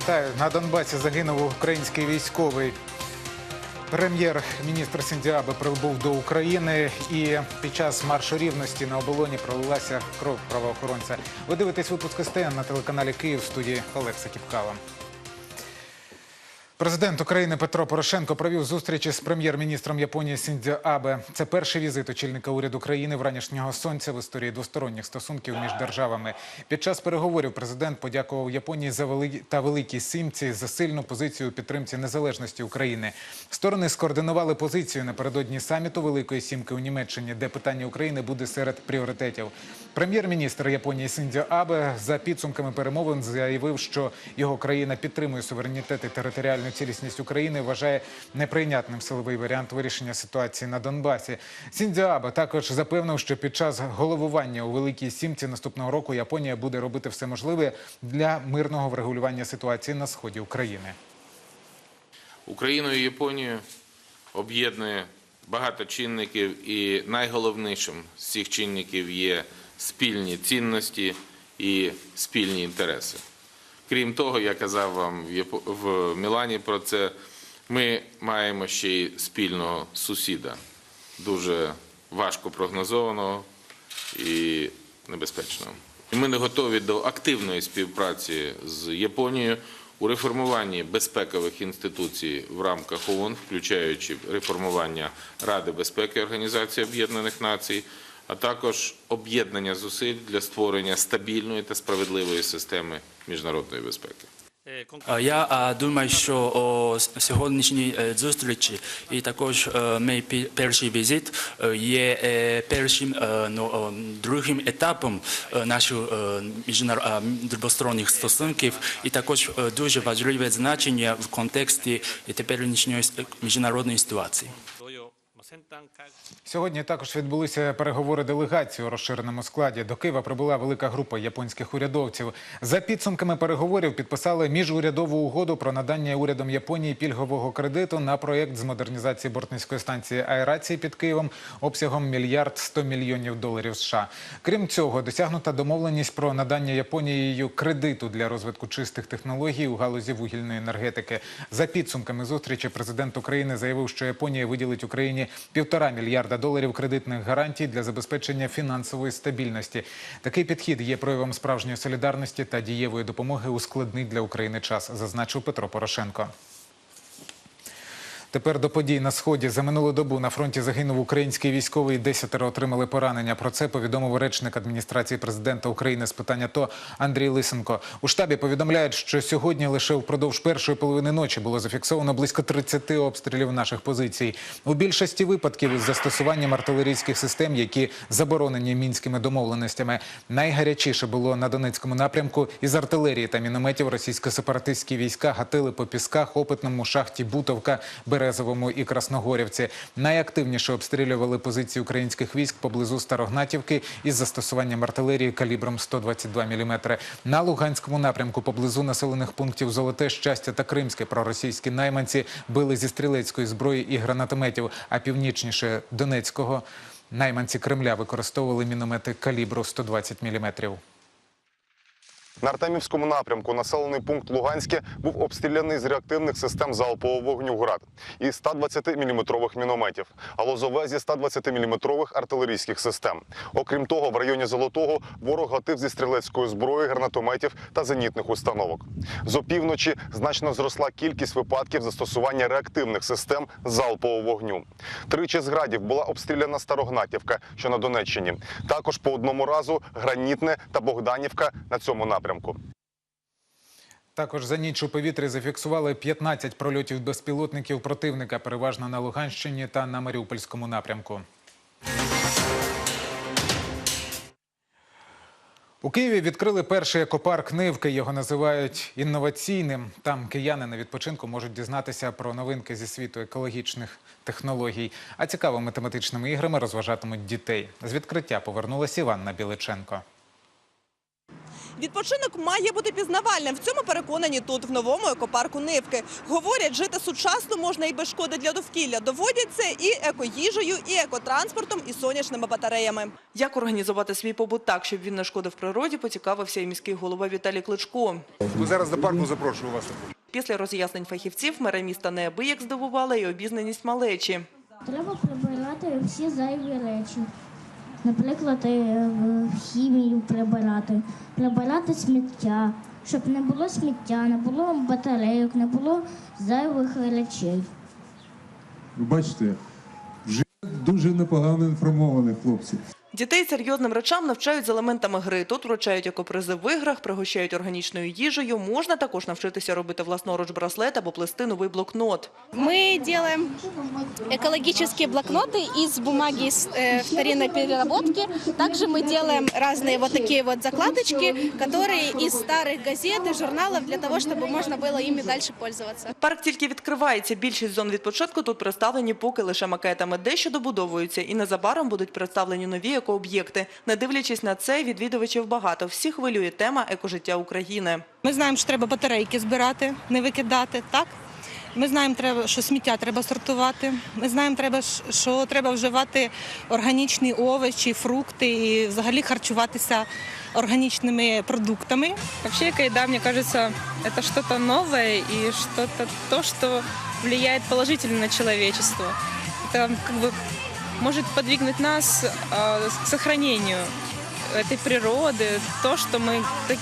Вітаю на Донбасі. Загинув український військовий. Прем'єр-міністр Сіндіаби прибув до України і під час маршу рівності на оболоні пролилася кров правоохоронця. Ви дивитесь випуск СТН на телеканалі Київ в студії Олекса Кіпкава. Президент України Петро Порошенко провів зустрічі з прем'єр-міністром Японії Сіндзьо Абе. Це перший візит очільника уряду країни вранішнього сонця в історії двосторонніх стосунків між державами. Під час переговорів президент подякував Японії за вели... та великій сімці за сильну позицію у підтримці незалежності України. Сторони скоординували позицію напередодні саміту Великої сімки у Німеччині, де питання України буде серед пріоритетів. Прем'єр-міністр Японії Сіндзьо Абе за підсумками перемовин заявив, що його країна підтримує суверенітет і територіальну цілісність України. Вважає неприйнятним силовий варіант вирішення ситуації на Донбасі. Сіндзьо Абе також запевнив, що під час головування у Великій Сімці наступного року Японія буде робити все можливе для мирного врегулювання ситуації на сході України. Україну і Японію об'єднує багато чинників, і найголовнішим з цих чинників є спільні цінності і спільні інтереси. Крім того, я казав вам в Мілані про це. Ми маємо ще й спільного сусіда, дуже важко прогнозованого і небезпечного. І ми не готові до активної співпраці з Японією у реформуванні безпекових інституцій в рамках ООН, включаючи реформування Ради безпеки Організації Об'єднаних Націй, а також об'єднання зусиль для створення стабільної та справедливої системи міжнародної безпеки. Я думаю, що сьогоднішній е, зустрічі і також е, мій перший візит е, є першим ну, другим етапом наших двосторонніх стосунків, і також дуже важливе значення в контексті теперішньої міжнародної ситуації. Сьогодні також відбулися переговори делегації у розширеному складі. До Києва прибула велика група японських урядовців. За підсумками переговорів підписали міжурядову угоду про надання урядом Японії пільгового кредиту на проєкт з модернізації бортницької станції аерації під Києвом обсягом мільярд 100 мільйонів доларів США. Крім цього, досягнута домовленість про надання Японією кредиту для розвитку чистих технологій у галузі вугільної енергетики. За підсумками зустрічі президент України заявив, що Японія виділить Україні півтора мільярда доларів кредитних гарантій для забезпечення фінансової стабільності. Такий підхід є проявом справжньої солідарності та дієвої допомоги у складний для України час, зазначив Петро Порошенко. Тепер до подій на сході за минулу добу на фронті загинув український військовий. Десятеро отримали поранення. Про це повідомив речник адміністрації президента України з питання ТО Андрій Лисенко. У штабі повідомляють, що сьогодні лише впродовж першої половини ночі було зафіксовано близько 30 обстрілів наших позицій. У більшості випадків із застосуванням артилерійських систем, які заборонені мінськими домовленостями. Найгарячіше було на Донецькому напрямку із артилерії та мінометів російсько-сепаратистські війська гатили по пісках, опитному шахті Бутовка, Березовому і Красногорівці. Найактивніше обстрілювали позиції українських військ поблизу Старогнатівки із застосуванням артилерії калібром 122 мм. На Луганському напрямку поблизу населених пунктів Золоте, Щастя та Кримське проросійські найманці били зі стрілецької зброї і гранатометів, а північніше Донецького найманці Кремля використовували міномети калібру 120 мм. На Артемівському напрямку населений пункт Луганське був обстріляний з реактивних систем залпового вогню «Град» і 120-мм мінометів, а Лозове зі 120-мм артилерійських систем. Окрім того, в районі Золотого ворог гатив зі стрілецької зброї, гранатометів та зенітних установок. З опівночі значно зросла кількість випадків застосування реактивних систем залпового вогню. Тричі з градів була обстріляна Старогнатівка, що на Донеччині. Також по одному разу Гранітне та Богданівка на цьому напрямку. Також за ніч у повітрі зафіксували 15 прольотів безпілотників противника, переважно на Луганщині та на Маріупольському напрямку. У Києві відкрили перший екопарк Нивки. Його називають інноваційним. Там кияни на відпочинку можуть дізнатися про новинки зі світу екологічних технологій. А цікавими тематичними іграми розважатимуть дітей. З відкриття повернулася Іванна Біличенко. Відпочинок має бути пізнавальним. В цьому переконані тут, в новому екопарку Нивки. Говорять, жити сучасно можна і без шкоди для довкілля. Доводять це і екоїжею, і екотранспортом, і сонячними батареями. Як організувати свій побут так, щоб він не шкодив природі, поцікавився і міський голова Віталій Кличко. Ми зараз до парку запрошую вас. Після роз'яснень фахівців мера міста неабияк здивувала і обізнаність малечі. Треба прибирати всі зайві речі. Наприклад, е, в хімію прибирати, прибирати сміття, щоб не було сміття, не було батарейок, не було зайвих речей. Бачите, вже дуже непогано інформовані хлопці. Дітей серйозним речам навчають з елементами гри. Тут вручають екопризи в іграх, пригощають органічною їжею. Можна також навчитися робити власноруч браслет або плести новий блокнот. Мы делаем экологические блокноты из бумаги с, э, вторинной переработки. Также мы делаем разные вот такие вот закладочки, которые из старых газет и журналов для того, чтобы можно было ими дальше пользоваться. Парк тільки відкривається. Більшість зон відпочинку тут представлені поки лише макетами. Дещо добудовуються і незабаром будуть представлені нові екооб'єкти. Не дивлячись на це, відвідувачів багато. Всі хвилює тема екожиття України. Ми знаємо, що треба батарейки збирати, не викидати, так? Ми знаємо, треба, що сміття треба сортувати. Ми знаємо, треба, ш- що треба вживати органічні овочі, фрукти і взагалі харчуватися органічними продуктами. Вообще эко-еда, мне кажется, это что-то новое и что-то то, что влияет положительно на человечество. Это как бы может подвигнуть нас а, к сохранению этой природы, то, что мы так-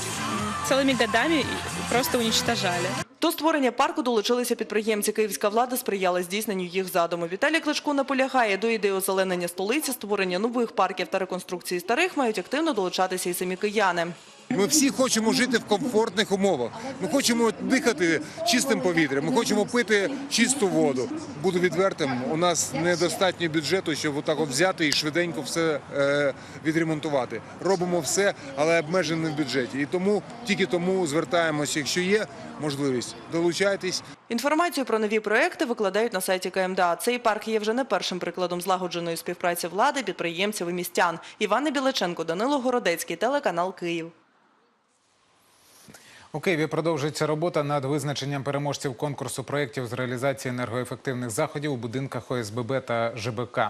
целыми годами просто уничтожали. До створення парку долучилися підприємці. Київська влада сприяла здійсненню їх задуму. Віталій Кличко наполягає до ідеї озеленення столиці, створення нових парків та реконструкції старих мають активно долучатися і самі кияни. Ми всі хочемо жити в комфортних умовах. Ми хочемо дихати чистим повітрям. Ми хочемо пити чисту воду. Буду відвертим. У нас недостатньо бюджету, щоб отак от взяти і швиденько все е, відремонтувати. Робимо все, але обмежено в бюджеті. І тому тільки тому звертаємося, якщо є можливість, долучайтесь. Інформацію про нові проекти викладають на сайті КМДА. Цей парк є вже не першим прикладом злагодженої співпраці влади, підприємців і містян. Івана Біличенко, Данило Городецький, телеканал Київ. У Києві продовжується робота над визначенням переможців конкурсу проєктів з реалізації енергоефективних заходів у будинках ОСББ та ЖБК.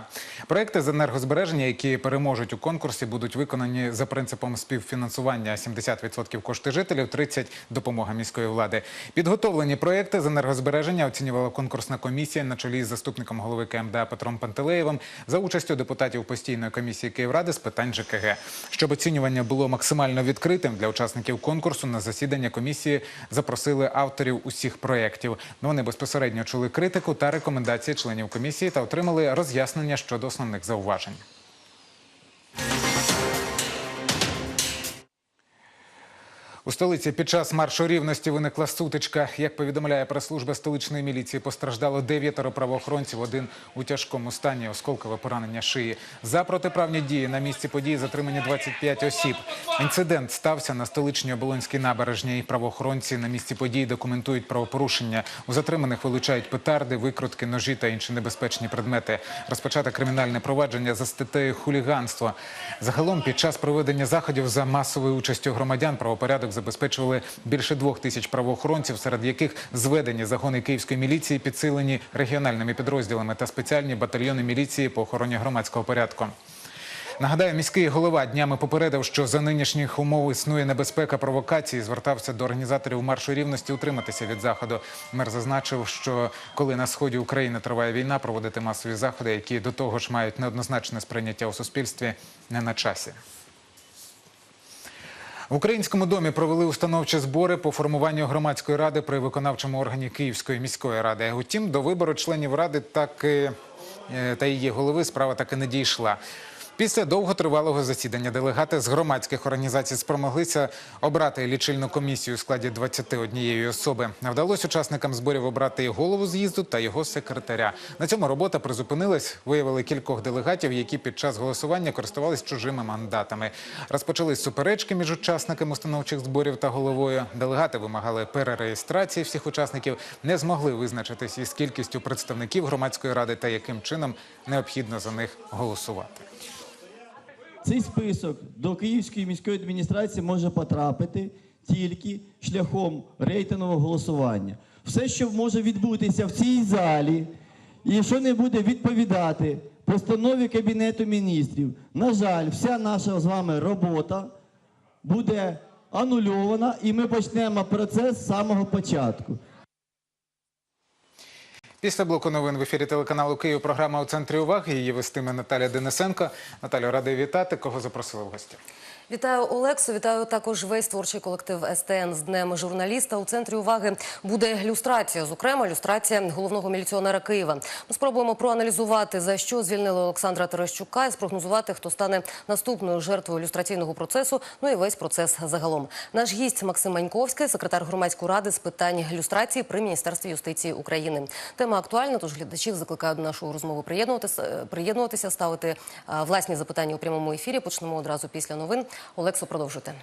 Проєкти з енергозбереження, які переможуть у конкурсі, будуть виконані за принципом співфінансування 70% кошти жителів, 30% допомога міської влади. Підготовлені проєкти з енергозбереження оцінювала конкурсна комісія на чолі з заступником голови КМДА Петром Пантелеєвим за участю депутатів постійної комісії Київради з питань ЖКГ. Щоб оцінювання було максимально відкритим для учасників конкурсу, на засідання комісії запросили авторів усіх проєктів. Вони безпосередньо чули критику та рекомендації членів комісії та отримали роз'яснення щодо основних зауважень. У столиці під час маршу рівності виникла сутичка. Як повідомляє прес-служба столичної міліції, постраждало дев'ятеро правоохоронців, один у тяжкому стані, осколкове поранення шиї. За протиправні дії на місці події затримані 25 осіб. Інцидент стався на столичній оболонській набережній. Правоохоронці на місці події документують правопорушення. У затриманих вилучають петарди, викрутки, ножі та інші небезпечні предмети. Розпочато кримінальне провадження за статтею хуліганство. Загалом під час проведення заходів за масовою участю громадян правопорядок забезпечували більше двох тисяч правоохоронців, серед яких зведені загони київської міліції підсилені регіональними підрозділами та спеціальні батальйони міліції по охороні громадського порядку. Нагадаю, міський голова днями попередив, що за нинішніх умов існує небезпека провокації. Звертався до організаторів маршу рівності утриматися від заходу. Мер зазначив, що коли на сході України триває війна, проводити масові заходи, які до того ж мають неоднозначне сприйняття у суспільстві, не на часі. В українському домі провели установчі збори по формуванню громадської ради при виконавчому органі Київської міської ради. Утім, до вибору членів ради так е, та її голови справа так і не дійшла. Після довготривалого засідання делегати з громадських організацій спромоглися обрати лічильну комісію у складі 21 особи. Вдалося учасникам зборів обрати і голову з'їзду та його секретаря. На цьому робота призупинилась. Виявили кількох делегатів, які під час голосування користувались чужими мандатами. Розпочались суперечки між учасниками установчих зборів та головою. Делегати вимагали перереєстрації всіх учасників, не змогли визначитись із кількістю представників громадської ради та яким чином необхідно за них голосувати. Цей список до Київської міської адміністрації може потрапити тільки шляхом рейтингового голосування. Все, що може відбутися в цій залі, і що не буде відповідати постанові Кабінету міністрів, на жаль, вся наша з вами робота буде анульована, і ми почнемо процес з самого початку. Після блоку новин в ефірі телеканалу Київ програма у центрі уваги. Її вестиме Наталя Денисенко. Наталю, радий вітати. Кого запросили в гості? Вітаю Олексу. Вітаю також весь творчий колектив СТН з Днем журналіста. У центрі уваги буде люстрація. Зокрема, люстрація головного міліціонера Києва. Ми спробуємо проаналізувати за що звільнили Олександра Терещука і спрогнозувати, хто стане наступною жертвою люстраційного процесу. Ну і весь процес загалом. Наш гість Максим Маньковський, секретар громадської ради з питань люстрації при міністерстві юстиції України. Тема актуальна, тож глядачів закликаю до нашої розмови приєднуватися, приєднуватися, ставити власні запитання у прямому ефірі. Почнемо одразу після новин. Олексо, продовжуйте.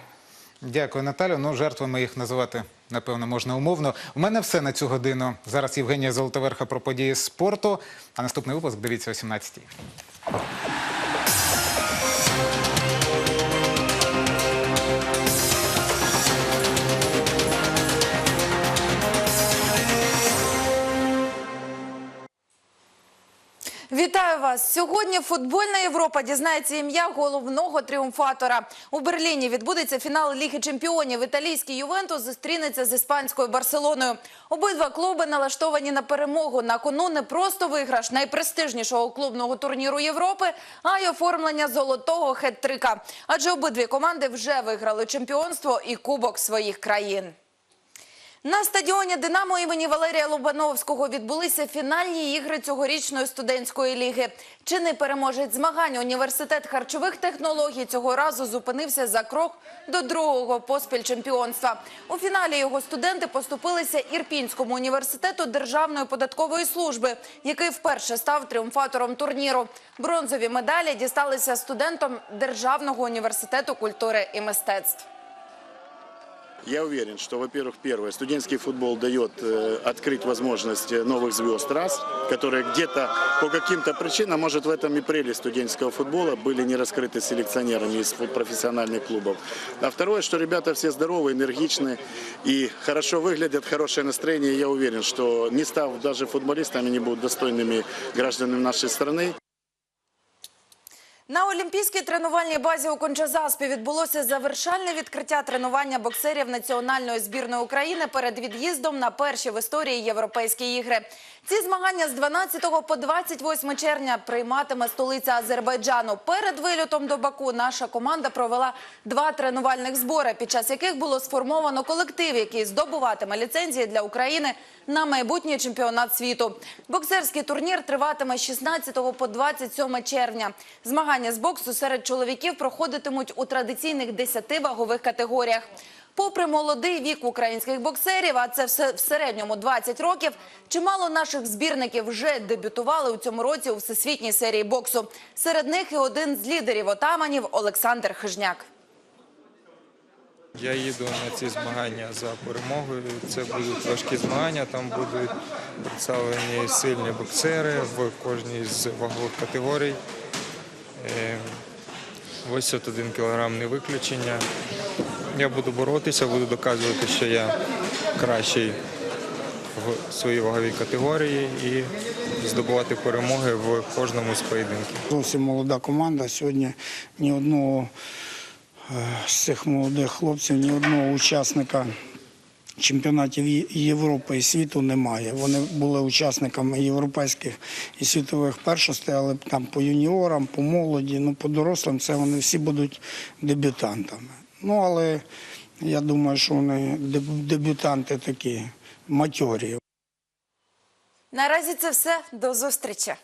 Дякую, Наталю. Ну, жертвами їх називати, напевно, можна умовно. У мене все на цю годину. Зараз Євгенія Золотоверха про події спорту. А наступний випуск дивіться о 17-й. Вас! Сьогодні футбольна Європа дізнається ім'я головного тріумфатора. У Берліні відбудеться фінал Ліги чемпіонів. Італійський Ювентус зустрінеться з іспанською Барселоною. Обидва клуби налаштовані на перемогу. На кону не просто виграш найпрестижнішого клубного турніру Європи, а й оформлення золотого хет-трика. Адже обидві команди вже виграли чемпіонство і кубок своїх країн. На стадіоні Динамо імені Валерія Лобановського відбулися фінальні ігри цьогорічної студентської ліги. Чинний переможець змагань університет харчових технологій цього разу зупинився за крок до другого поспіль чемпіонства. У фіналі його студенти поступилися Ірпінському університету Державної податкової служби, який вперше став тріумфатором турніру. Бронзові медалі дісталися студентам Державного університету культури і мистецтв. Я уверен, что, во-первых, первое, студенческий футбол дает э, открыть возможность э, новых звезд, раз, которые где-то по каким-то причинам, может, в этом и прелесть студенческого футбола, были не раскрыты селекционерами из профессиональных клубов. А второе, что ребята все здоровые, энергичные и хорошо выглядят, хорошее настроение. Я уверен, что не став даже футболистами, они будут достойными гражданами нашей страны. На Олімпійській тренувальній базі у Кончазаспі відбулося завершальне відкриття тренування боксерів національної збірної України перед від'їздом на перші в історії європейські ігри. Ці змагання з 12 по 28 червня прийматиме столиця Азербайджану. Перед вильотом до Баку наша команда провела два тренувальних збори, під час яких було сформовано колектив, який здобуватиме ліцензії для України на майбутній чемпіонат світу. Боксерський турнір триватиме з 16 по 27 червня. Змагання з боксу серед чоловіків проходитимуть у традиційних 10 вагових категоріях. Попри молодий вік українських боксерів, а це все в середньому 20 років, чимало наших збірників вже дебютували у цьому році у всесвітній серії боксу. Серед них і один з лідерів отаманів Олександр Хижняк. Я їду на ці змагання за перемогою. Це будуть важкі змагання. Там будуть представлені сильні боксери в кожній з вагових категорій. Е, 81 кілограм не виключення. Я буду боротися, буду доказувати, що я кращий в своїй ваговій категорії і здобувати перемоги в кожному з поєдинків. Зовсім молода команда. Сьогодні ні одного е, з цих молодих хлопців, ні одного учасника чемпіонатів Європи і світу немає. Вони були учасниками європейських і світових першостей, але там по юніорам, по молоді, ну по дорослим це вони всі будуть дебютантами. Ну але я думаю, що вони дебютанти такі матьорі. Наразі це все. До зустрічі.